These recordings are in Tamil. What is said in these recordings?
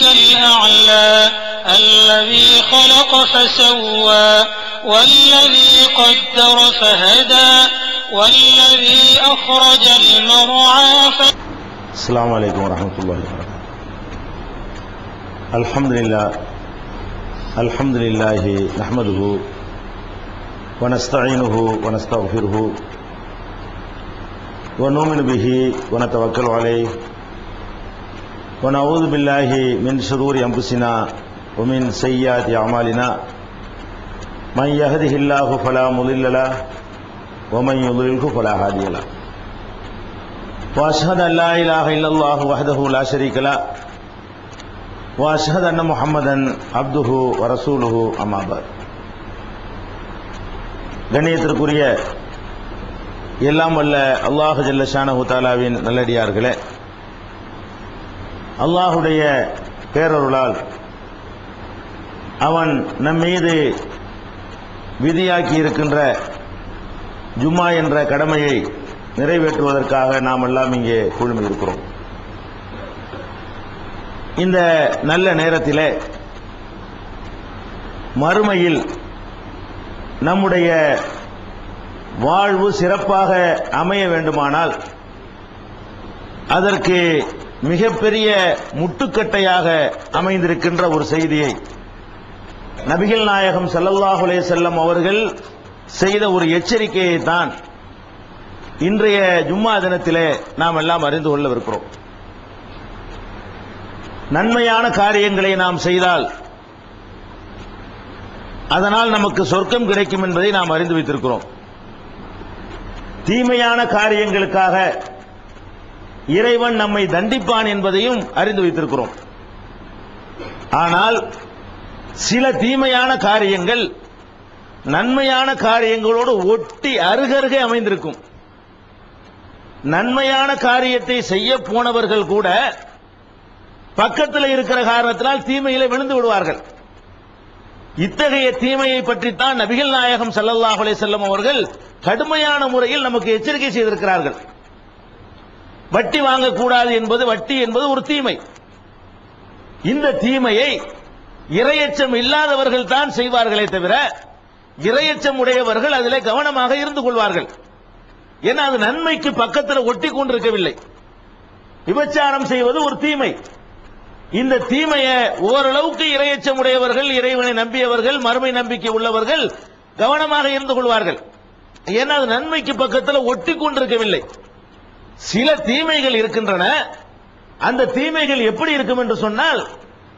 ربك الأعلى الذي خلق فسوى والذي قدر فهدى والذي أخرج المرعى ف... السلام عليكم ورحمة الله وبركاته. الحمد لله الحمد لله نحمده ونستعينه ونستغفره ونؤمن به ونتوكل عليه. ونعوذ بالله من شرور أنفسنا ومن سيئات أعمالنا من يهده الله فلا مضل له ومن يضلله فلا هادي له واشهد ان لا اله الا الله وحده لا شريك له واشهد ان محمدا عبده ورسوله اما بعد கண்ணியத்திற்குரிய எல்லாம் வல்ல அல்லாஹ் ஜல்ல ஷானஹு தாலாவின் நல்லடியார்களே அல்லாஹுடைய பேரருளால் அவன் நம் மீது விதியாக்கி இருக்கின்ற ஜும்மா என்ற கடமையை நிறைவேற்றுவதற்காக நாம் எல்லாம் இங்கே குழுமி இருக்கிறோம். இந்த நல்ல நேரத்திலே மறுமையில் நம்முடைய வாழ்வு சிறப்பாக அமைய வேண்டுமானால் அதற்கு மிகப்பெரிய முட்டுக்கட்டையாக அமைந்திருக்கின்ற ஒரு செய்தியை நபிகள் நாயகம் ஸல்லல்லாஹு செல்லம் அவர்கள் செய்த ஒரு எச்சரிக்கையை தான் இன்றைய ஜும்மா தினத்திலே நாம் எல்லாம் அறிந்து கொள்ளவிருக்கிறோம். நன்மையான காரியங்களை நாம் செய்தால் அதனால் நமக்கு சொர்க்கம் கிடைக்கும் என்பதை நாம் அறிந்து வைத்திருக்கிறோம். தீமையான காரியங்களுக்காக இறைவன் நம்மை தண்டிப்பான் என்பதையும் அறிந்து வைத்திருக்கிறோம். ஆனால் சில தீமையான காரியங்கள் நன்மையான காரியங்களோடு ஒட்டி அருகருகே அமைந்திருக்கும். நன்மையான காரியத்தை செய்ய போனவர்கள் கூட பக்கத்தில் இருக்கிற காரணத்தினால் தீமையில விழுந்து விடுவார்கள். இத்தகைய தீமையை பற்றித்தான் நபிகள் நாயகம் ஸல்லல்லாஹு செல்லும் செல்லம் அவர்கள் கடுமையான முறையில் நமக்கு எச்சரிக்கை செய்திருக்கிறார்கள். வட்டி வாங்கக்கூடாது என்பது வட்டி என்பது ஒரு தீமை. இந்த தீமையை இரையச்சம் இல்லாதவர்கள் தான் செய்வார்களே தவிர இரையச்சம் உடையவர்கள் அதில் கவனமாக இருந்து கொள்வார்கள். ஏன்னா அது நன்மைக்கு பக்கத்தில் ஒட்டி கொண்டிருக்கவில்லை. விபச்சாரம் செய்வது ஒரு தீமை. இந்த தீமையை ஓரளவுக்கு இரையச்சம் உடையவர்கள் இறைவனை நம்பியவர்கள் மறுமை நம்பிக்கை உள்ளவர்கள் கவனமாக இருந்து கொள்வார்கள். ஏன்னா அது நன்மைக்கு பக்கத்தில் ஒட்டி கொண்டிருக்கவில்லை. சில தீமைகள் இருக்கின்றன. அந்த தீமைகள் எப்படி இருக்கும் என்று சொன்னால்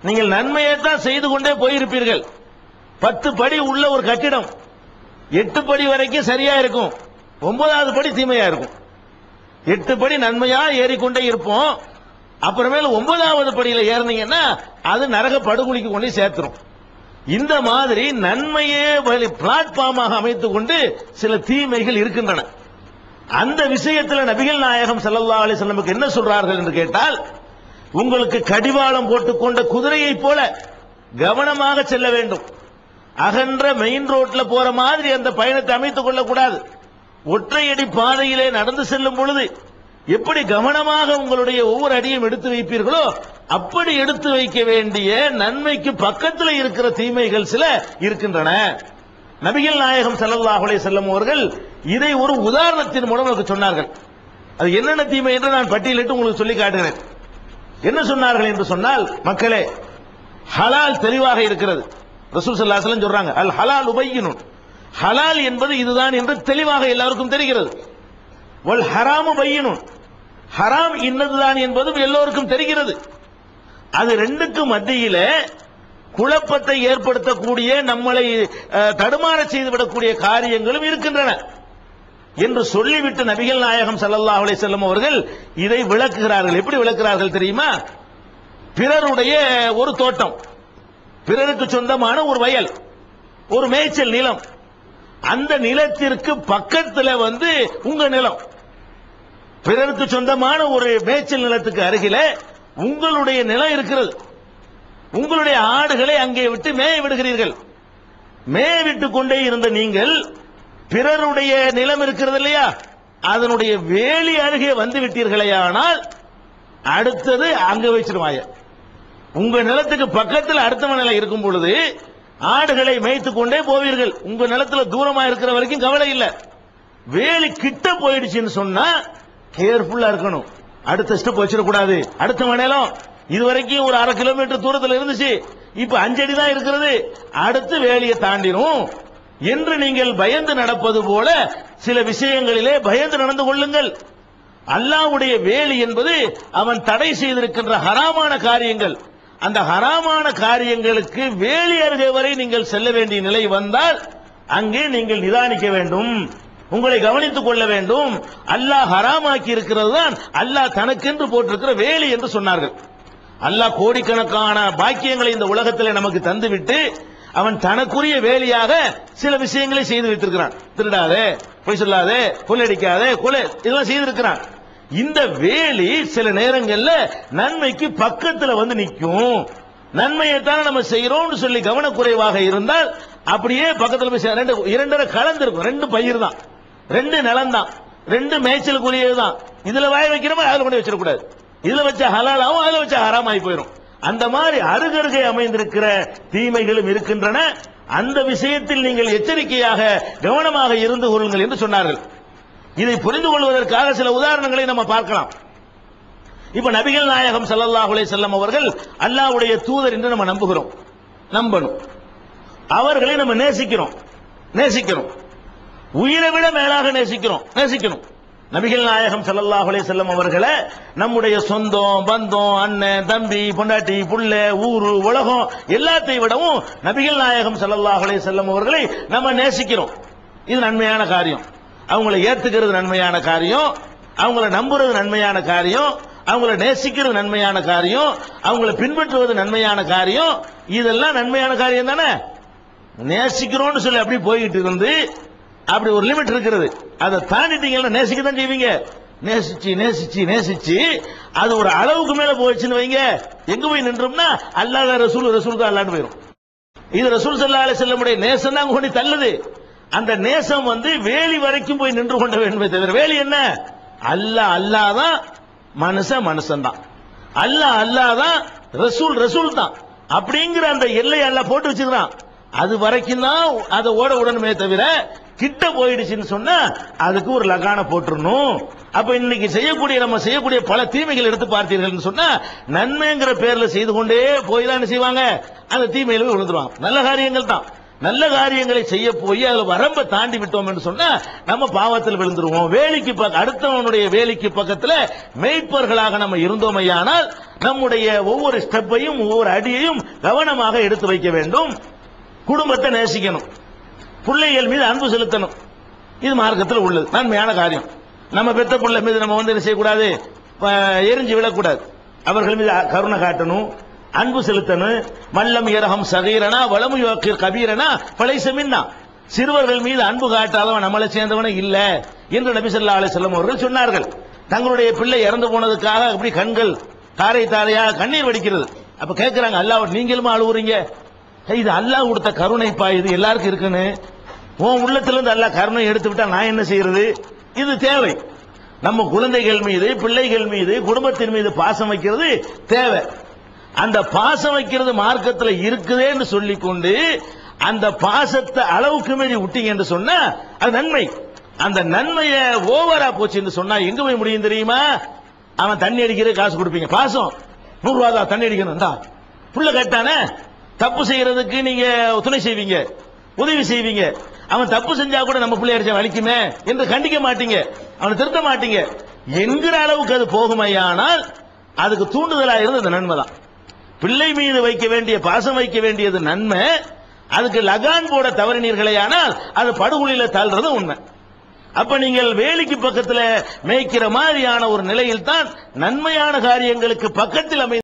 நீங்கள் நன்மையை தான் செய்து கொண்டே போயிருப்பீர்கள். பத்து படி உள்ள ஒரு கட்டிடம் எட்டு படி வரைக்கும் சரியா இருக்கும். ஒன்பதாவது படி தீமையா இருக்கும். எட்டு படி நன்மையா ஏறிக்கொண்டே இருப்போம். அப்புறமேல ஒன்பதாவது படியில ஏறினீங்கன்னா அது நரக படுகொலிக்கு கொண்டு சேர்த்துரும். இந்த மாதிரி நன்மையே வழி பிளாட்ஃபார்மாக அமைத்துக் கொண்டு சில தீமைகள் இருக்கின்றன. அந்த விஷயத்தில் நபிகள் நாயகம் ஸல்லல்லாஹு அலைஹி என்ன சொல்றார்கள் என்று கேட்டால் உங்களுக்கு கடிவாளம் போட்டுக்கொண்ட குதிரையைப் போல கவனமாக செல்ல வேண்டும். அகன்ற மெயின் ரோட்ல போற மாதிரி அந்த பயணத்தை அமைத்துக் கொள்ளக்கூடாது. ஒற்றையடி பாதையிலே நடந்து செல்லும் பொழுது எப்படி கவனமாக உங்களுடைய ஒவ்வொரு அடியும் எடுத்து வைப்பீர்களோ அப்படி எடுத்து வைக்க வேண்டிய நன்மைக்கு பக்கத்தில் இருக்கிற தீமைகள் சில இருக்கின்றன. நபிகள் நாயகம் ஸல்லல்லாஹு செல்லும் அவர்கள் இதை ஒரு உதாரணத்தின் மூலம் நமக்கு சொன்னார்கள். அது என்னென்ன தீமை என்று நான் பட்டியலிட்டு உங்களுக்கு சொல்லி காட்டுகிறேன். என்ன சொன்னார்கள் என்று சொன்னால் மக்களே ஹலால் தெளிவாக இருக்கிறது. ரசூல் ஸல்லல்லாஹு சொல்றாங்க அல் ஹலால் உபையினுன். ஹலால் என்பது இதுதான் என்று தெளிவாக எல்லாருக்கும் தெரிகிறது. வல் ஹராமு பையனும் ஹராம் இன்னதுதான் என்பதும் எல்லோருக்கும் தெரிகிறது. அது ரெண்டுக்கும் மத்தியில குழப்பத்தை ஏற்படுத்தக்கூடிய நம்மளை தடுமாற செய்துவிடக்கூடிய காரியங்களும் இருக்கின்றன. என்று சொல்லிவிட்டு நபிகள் நாயகம் ஸல்லல்லாஹு அலைஹி வஸல்லம் அவர்கள் இதை விளக்குகிறார்கள். எப்படி விளக்குகிறார்கள் தெரியுமா? பிறருடைய ஒரு தோட்டம் பிறருக்கு சொந்தமான ஒரு வயல் ஒரு மேய்ச்சல் நிலம். அந்த நிலத்திற்கு பக்கத்தில் வந்து உங்க நிலம். பிறருக்கு சொந்தமான ஒரு மேய்ச்சல் நிலத்துக்கு அருகில உங்களுடைய நிலம் இருக்கிறது. உங்களுடைய ஆடுகளை அங்கே விட்டு மேய விடுகிறீர்கள். மேய விட்டு கொண்டே இருந்த நீங்கள் பிறருடைய நிலம் இருக்கிறது இல்லையா? அதனுடைய வேலி அருகே வந்து விட்டீர்களேயானால் அடுத்தது அங்க வச்சிருவாய உங்க நிலத்துக்கு பக்கத்தில் அடுத்த நிலம் இருக்கும் பொழுது ஆடுகளை மேய்த்துக் கொண்டே போவீர்கள். உங்க நிலத்துல தூரமா இருக்கிற வரைக்கும் கவலை இல்லை. வேலி கிட்ட போயிடுச்சுன்னு சொன்னா கேர்ஃபுல்லா இருக்கணும். அடுத்த ஸ்டெப் வச்சிடக்கூடாது. அடுத்த மணலம் இது வரைக்கும் ஒரு அரை கிலோமீட்டர் தூரத்துல இருந்துச்சு. இப்ப அஞ்சடி தான் இருக்கிறது. அடுத்து வேலியை தாண்டிரும். என்று நீங்கள் பயந்து நடப்பது போல சில விஷயங்களிலே பயந்து நடந்து கொள்ளுங்கள். அல்லாஹ்வுடைய வேலி என்பது அவன் தடை செய்திருக்கின்ற ஹராமான காரியங்கள். அந்த ஹராமான காரியங்களுக்கு வேலி அருகே வரை நீங்கள் செல்ல வேண்டிய நிலை வந்தால் அங்கே நீங்கள் நிதானிக்க வேண்டும். உங்களை கவனித்துக் கொள்ள வேண்டும். அல்லாஹ் ஹராமாக்கி இருக்கிறது தான் அல்லாஹ் தனக்கென்று போட்டிருக்கிற வேலி என்று சொன்னார்கள். அல்லாஹ் கோடிக்கணக்கான பாக்கியங்களை இந்த உலகத்தில் நமக்கு தந்துவிட்டு அவன் தனக்குரிய வேலையாக சில விஷயங்களை செய்து வைத்திருக்கிறான். திருடாதே பொய் சொல்லாதே கொள்ளடிக்காதே கொலை இதெல்லாம் செய்திருக்கிறான். இந்த வேலி சில நேரங்கள்ல நன்மைக்கு பக்கத்துல வந்து நிற்கும். நன்மையைத்தானே நம்ம செய்யறோம்னு சொல்லி கவனக்குறைவாக இருந்தால் அப்படியே பக்கத்துல போய் ரெண்டு இரண்டரை கலந்துருக்கும். ரெண்டு பயிர் தான் ரெண்டு நிலம் தான் ரெண்டு மேய்ச்சலுக்குரியது தான் இதுல வாய வைக்கிறோமோ அதில் கொண்டு வச்சிடக்கூடாது. இதுல வச்ச ஹலாலாவும் அதுல வச்ச ஹராமாயி போயிடும் அந்த மாதிரி அருகருகே அமைந்திருக்கிற தீமைகளும் இருக்கின்றன. அந்த விஷயத்தில் நீங்கள் எச்சரிக்கையாக கவனமாக இருந்து கொள்ளுங்கள் என்று சொன்னார்கள். இதை புரிந்து கொள்வதற்காக சில உதாரணங்களை நம்ம பார்க்கலாம். இப்ப நபிகள் நாயகம் ஸல்லல்லாஹு அலைஹி அவர்கள் அல்லாவுடைய தூதர் என்று நம்ம நம்புகிறோம். நம்பணும். அவர்களை நம்ம நேசிக்கிறோம். நேசிக்கிறோம். உயிரை விட மேலாக நேசிக்கிறோம். நேசிக்கணும். நபிகள் நாயகம் ஸல்லல்லாஹு அலைஹி செல்லம் அவர்களை நம்முடைய சொந்தம் பந்தம் அண்ணன் தம்பி பொண்டாட்டி புள்ள ஊரு உலகம் எல்லாத்தையும் விடவும் நபிகள் நாயகம் ஸல்லல்லாஹு அலைஹி செல்லம் அவர்களை நம்ம நேசிக்கிறோம். இது நன்மையான காரியம். அவங்கள ஏத்துக்கிறது நன்மையான காரியம். அவங்கள நம்புறது நன்மையான காரியம். அவங்கள நேசிக்கிறது நன்மையான காரியம். அவங்கள பின்பற்றுவது நன்மையான காரியம். இதெல்லாம் நன்மையான காரியம் தானே? நேசிக்கிறோம்னு சொல்லி அப்படி போய்கிட்டு இருந்து அப்படி ஒரு லிமிட் இருக்கிறது அதை தாண்டிட்டீங்கன்னா நேசிக்க தான் செய்வீங்க. நேசிச்சு நேசிச்சு நேசிச்சு அது ஒரு அளவுக்கு மேல போச்சுன்னு வைங்க. எங்க போய் நின்றோம்னா அல்லாத ரசூல் ரசூல் தான் அல்லான்னு போயிடும் இது ரசூல் சல்லா அலி செல்லமுடைய நேசம் தான் கொண்டு தள்ளுது. அந்த நேசம் வந்து வேலி வரைக்கும் போய் நின்று கொண்ட வேண்டுமே தவிர வேலி என்ன? அல்லாஹ் அல்லாதான் மனுஷன் மனுஷன் தான். அல்லாஹ் அல்லாதான் ரசூல் ரசூல் தான். அப்படிங்கிற அந்த எல்லை அல்ல போட்டு வச்சிருக்கான் அது வரைக்கும் தான் அதை ஓட விடணுமே தவிர கிட்ட போயிடுச்சுன்னு சொன்னா அதுக்கு ஒரு லகான போட்டுறணும். அப்ப இன்னைக்கு செய்யக்கூடிய நம்ம செய்யக்கூடிய பல தீமைகள் எடுத்து பார்த்தீர்கள்னு சொன்னா நன்மைங்கிற பேர்ல செய்து கொண்டே போய் தான் செய்வாங்க? அந்த தீமையில விழுந்துருவாங்க. நல்ல காரியங்கள் தான். நல்ல காரியங்களை செய்ய போய் அதுல வரம்ப தாண்டி விட்டோம் என்று சொன்னா நம்ம பாவத்தில் விழுந்துருவோம். வேலைக்கு பக்கம் அடுத்தவனுடைய வேலைக்கு பக்கத்துல மெய்ப்பர்களாக நம்ம இருந்தோமையானால் நம்முடைய ஒவ்வொரு ஸ்டெப்பையும் ஒவ்வொரு அடியையும் கவனமாக எடுத்து வைக்க வேண்டும். குடும்பத்தை நேசிக்கணும். பிள்ளைகள் மீது அன்பு செலுத்தணும். இது மார்க்கத்தில் உள்ளது. நன்மையான காரியம். நம்ம பெத்த பிள்ளை மீது நம்ம வந்து என்ன செய்யக்கூடாது? எரிஞ்சு விடக்கூடாது அவர்கள் மீது கருணை காட்டணும் அன்பு செலுத்தணும். மல்லம் இரகம் சகீரனா வளமு யோக்கிய கபீரனா பழைச சிறுவர்கள் மீது அன்பு காட்டாதவன் நம்மளை சேர்ந்தவனே இல்ல என்று நபிசல்லா ஸல்லல்லாஹு செல்லம் அவர்கள் சொன்னார்கள். தங்களுடைய பிள்ளை இறந்து போனதுக்காக அப்படி கண்கள் தாரை தாரையாக கண்ணீர் வடிக்கிறது. அப்ப கேட்கிறாங்க அல்லாஹ் நீங்களும் அழுவுறீங்க? இது அல்லாஹ் கொடுத்த கருணைப்பா இது எல்லாருக்கும் இருக்குன்னு. உன் உள்ளத்திலிருந்து அல்லாஹ் கருணை எடுத்து விட்டா நான் என்ன செய்யறது? இது தேவை. நம்ம குழந்தைகள் மீது பிள்ளைகள் மீது குடும்பத்தின் மீது பாசம் வைக்கிறது தேவை. அந்த பாசம் வைக்கிறது மார்க்கத்தில் இருக்குதேன்னு சொல்லிக்கொண்டு அந்த பாசத்தை அளவுக்கு மீறி விட்டீங்க என்று சொன்னா அது நன்மை. அந்த நன்மைய ஓவரா போச்சுன்னு சொன்னா எங்க போய் முடியும் தெரியுமா? அவன் தண்ணி அடிக்கிறது காசு கொடுப்பீங்க. பாசம். நூறு ரூபா தான் தண்ணி அடிக்கணும். தான் புள்ள கேட்டானே தப்பு செய்யறதுக்கு நீங்க துணை செய்வீங்க உதவி செய்வீங்க. அவன் தப்பு செஞ்சா கூட நம்ம பிள்ளை வலிக்குமே என்று கண்டிக்க மாட்டீங்க. அவனை திருத்த மாட்டீங்க. என்கிற அளவுக்கு அது போகுமையானால் அதுக்கு தூண்டுதலா இருந்தது அந்த நன்மை தான். பிள்ளை மீது வைக்க வேண்டிய பாசம் வைக்க வேண்டியது நன்மை அதுக்கு லகான் போட தவறினீர்களே ஆனால் அது படுகொலியில தள்ளுறது உண்மை. அப்ப நீங்கள் வேலிக்கு பக்கத்துல மேய்க்கிற மாதிரியான ஒரு நிலையில் தான் நன்மையான காரியங்களுக்கு பக்கத்தில் அமை